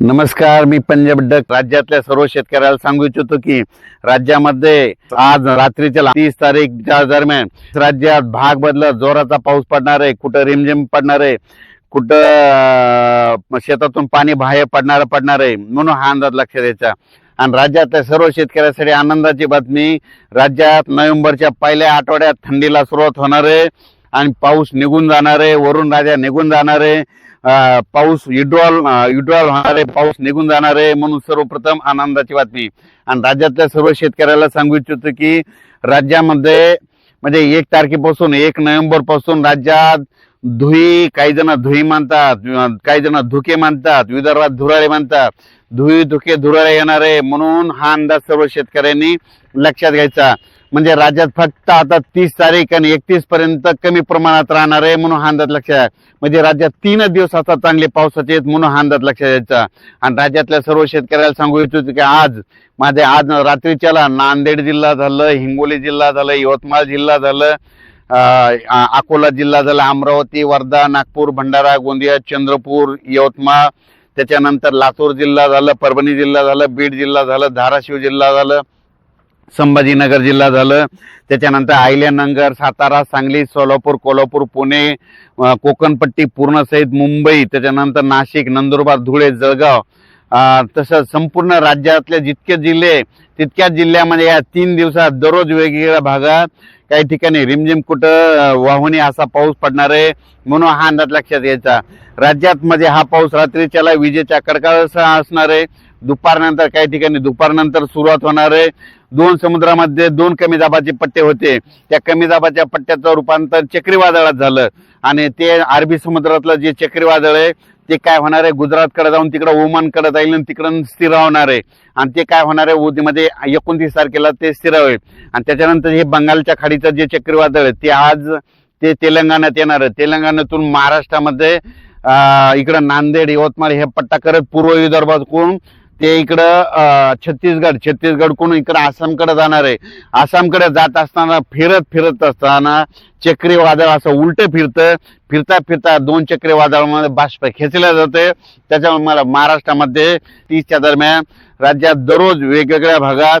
नमस्कार मी पंजाब डक. राज्यातल्या सर्व शेतकऱ्याला सांगू इच्छितो की राज्यामध्ये आज रात्रीच्या तीस तारीखच्या दरम्यान राज्यात भाग बदलत जोराचा पाऊस पडणार आहे कुठं रिमझिम पडणार आहे कुठं शेतातून पाणी बाहेर पडणार पडणार आहे म्हणून हा अंदाज लक्षात द्यायचा आणि राज्यातल्या सर्व शेतकऱ्यासाठी आनंदाची बातमी राज्यात नोव्हेंबरच्या पहिल्या आठवड्यात थंडीला सुरुवात होणार आहे आणि पाऊस निघून जाणार आहे वरून राजा निघून जाणार आहे. पाऊस विड्रॉल विड्रॉल होणार आहे पाऊस निघून जाणार आहे म्हणून सर्वप्रथम आनंदाची बातमी. आणि राज्यातल्या सर्व शेतकऱ्याला सांगू इच्छितो की राज्यामध्ये म्हणजे एक तारखेपासून एक नोव्हेंबरपासून राज्यात धुई काही जण धुई मानतात काही जण धुके मानतात विदर्भात धुराळे मानतात. धुई धुके धुराळे येणार आहे म्हणून हा अंदाज सर्व शेतकऱ्यांनी लक्षात घ्यायचा. म्हणजे राज्यात फक्त आता तीस तारीख आणि एकतीस पर्यंत कमी प्रमाणात राहणार आहे म्हणून हा अंदाज लक्षात म्हणजे राज्यात तीन दिवस आता चांगले पावसाचे आहेत म्हणून हा अंदाज लक्षात द्यायचा आणि राज्यातल्या सर्व शेतकऱ्याला सांगू इच्छितो की आज माझे आज रात्रीच्याला नांदेड जिल्हा झालं हिंगोली जिल्हा झालं यवतमाळ जिल्हा झालं अकोला जिल्हा झाला अमरावती वर्धा नागपूर भंडारा गोंदिया चंद्रपूर यवतमाळ. त्याच्यानंतर लातूर जिल्हा झालं परभणी जिल्हा झालं बीड जिल्हा झालं धाराशिव जिल्हा झालं संभाजीनगर जिल्हा झालं. त्याच्यानंतर आयल्यानगर सातारा सांगली सोलापूर कोल्हापूर पुणे कोकणपट्टी पूर्ण सहित मुंबई. त्याच्यानंतर नाशिक नंदुरबार धुळे जळगाव. तसंच संपूर्ण राज्यातले जितके जिल्हे तितक्याच जिल्ह्यामध्ये या तीन दिवसात दररोज वेगवेगळ्या भागात काही ठिकाणी रिमझिम कुठं वाहुनी असा पाऊस पडणार आहे म्हणून हा अंदाज लक्षात घ्यायचा. राज्यात मध्ये हा पाऊस रात्रीच्याला विजेच्या कडकडासह असणार आहे. दुपारनंतर काही ठिकाणी दुपारनंतर सुरुवात होणार आहे. दोन समुद्रामध्ये दोन कमी दाबाचे पट्टे होते. त्या कमी दाबाच्या पट्ट्याचं रूपांतर चक्रीवादळात झालं. आणि ते अरबी समुद्रातलं जे चक्रीवादळ आहे ते काय होणार आहे? गुजरातकडे जाऊन तिकडं ओमानकडे जाईल आणि तिकडं स्थिर होणार आहे. आणि ते काय होणार आहे? उद्यामध्ये एकोणतीस तारखेला ते स्थिर होईल. आणि त्याच्यानंतर हे बंगालच्या खाडीचं जे चक्रीवादळ आहे ते आज ते तेलंगणात येणार आहे. तेलंगणातून महाराष्ट्रामध्ये इकडं नांदेड यवतमाळ हे पट्टा करत पूर्व विदर्भातून ते इकडं छत्तीसगड छत्तीसगडकडून इकडं आसामकडे जाणार आहे. आसामकडे जात असताना फिरत फिरत असताना चक्रीवादळ असं उलट फिरतं. फिरता फिरता दोन चक्रीवादळामध्ये बाष्प खेचल्या जाते त्याच्यामुळे मला महाराष्ट्रामध्ये तीसच्या दरम्यान राज्यात दररोज वेगवेगळ्या भागात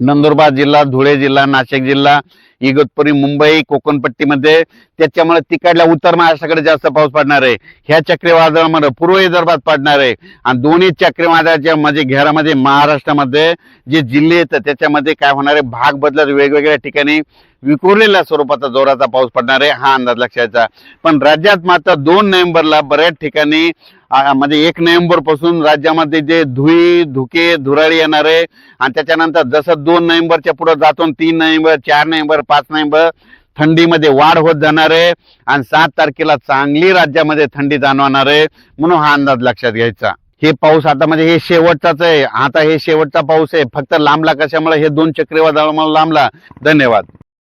नंदुरबार जिल्हा धुळे जिल्हा नाशिक जिल्हा इगतपुरी मुंबई कोकणपट्टीमध्ये. त्याच्यामुळे तिकडल्या उत्तर महाराष्ट्राकडे जास्त पाऊस पडणार आहे. ह्या चक्रीवादळामध्ये पूर्व विदर्भात पडणार आहे. आणि दोन्ही चक्रीवादळाच्या म्हणजे घेरामध्ये महाराष्ट्रामध्ये जे जिल्हे आहेत त्याच्यामध्ये काय होणार आहे? भाग बदलत वेगवेगळ्या ठिकाणी विखुरलेल्या स्वरूपाचा जोराचा पाऊस पडणार आहे. हा अंदाज लक्षाचा पण राज्यात मात्र दोन नोव्हेंबरला बऱ्याच ठिकाणी म्हणजे एक नोव्हेंबरपासून राज्यामध्ये जे धुई धुके धुराळी येणार आहे आणि त्याच्यानंतर जसं दोन नोव्हेंबरच्या पुढे जातो तीन नोव्हेंबर चार नोव्हेंबर पाच नोव्हेंबर थंडीमध्ये वाढ होत जाणार आहे आणि सात तारखेला चांगली राज्यामध्ये थंडी जाणवणार आहे म्हणून हा अंदाज लक्षात घ्यायचा. हे पाऊस आता म्हणजे हे शेवटचाच आहे. आता हे शेवटचा पाऊस आहे. फक्त लांबला कशामुळे? हे दोन चक्रीवादळामुळे लांबला. धन्यवाद.